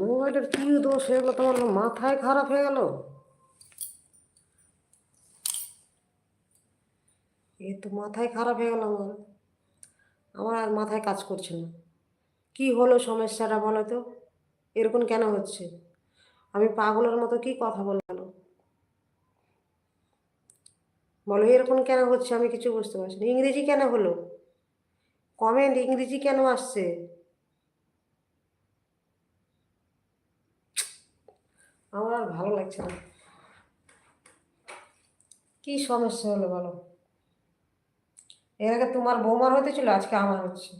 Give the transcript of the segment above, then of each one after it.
মোবাইলের কি দোষ? হয়ে গেলো তোমার মাথায় খারাপ হয়ে গেল। এ তো মাথায় খারাপ হয়ে গেল আমার। আমার আর মাথায় কাজ করছে না। কি হলো সমস্যাটা বলো তো? এরকম কেন হচ্ছে? আমি পাগলের মতো কি কথা বলে গেল বলো, এরকম কেন হচ্ছে? আমি কিছু বুঝতে পারছি না। ইংরেজি কেন হলো? কমেন্ট, ইংরেজি কেন আসছে? আমার আর ভালো লাগছে না। কি সমস্যা হলো বলো? এর আগে তোমার বৌমার হতে ছিল, আজকে আমার হচ্ছে।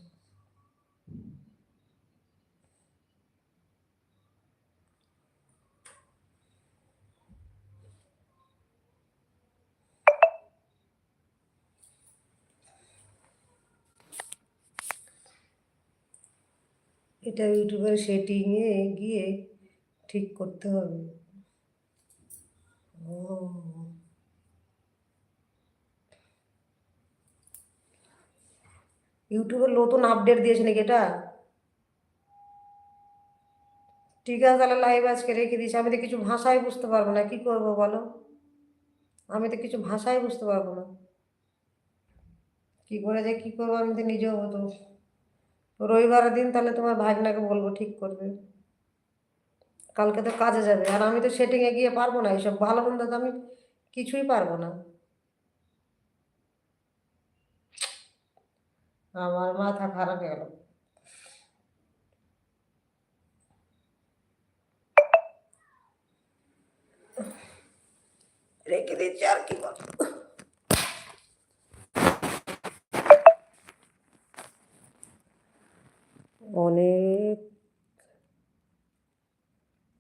এটা ইউটিউবের সেটিংয়ে গিয়ে ঠিক করতে হবে। ও। ইউটিউবের নতুন আপডেট দিয়েছে নাকি এটা? ঠিক আছে, তাহলে লাইভ আজকে রেখে দিয়েছি। আমি তো কিছু ভাষাই বুঝতে পারব না, কি করব বলো? আমি তো কিছু ভাষাই বুঝতে পারব না। কি করে যে কি করব, আমি তো নিজেও তো রবিবারের দিন তাহলে তোমার ভাগনাকে বলব ঠিক করবে। কালকে তো কাজে যাবে। আর আমি তো সেটিংয়ে গিয়ে পারব না, এইসব ভালো মন্দ তো আমি কিছুই পারব না। আমার মাথা খারাপ গেল। রেখে দিচ্ছি আর কি বল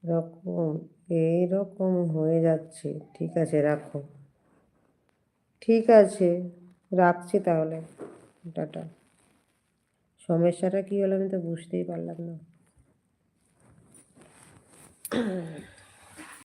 রকম এই রকম হয়ে যাচ্ছে। ঠিক আছে, রাখো। ঠিক আছে, রাখছি তাহলে। টাটা। সমস্যাটা কী হলো আমি তো বুঝতেই পারলাম না।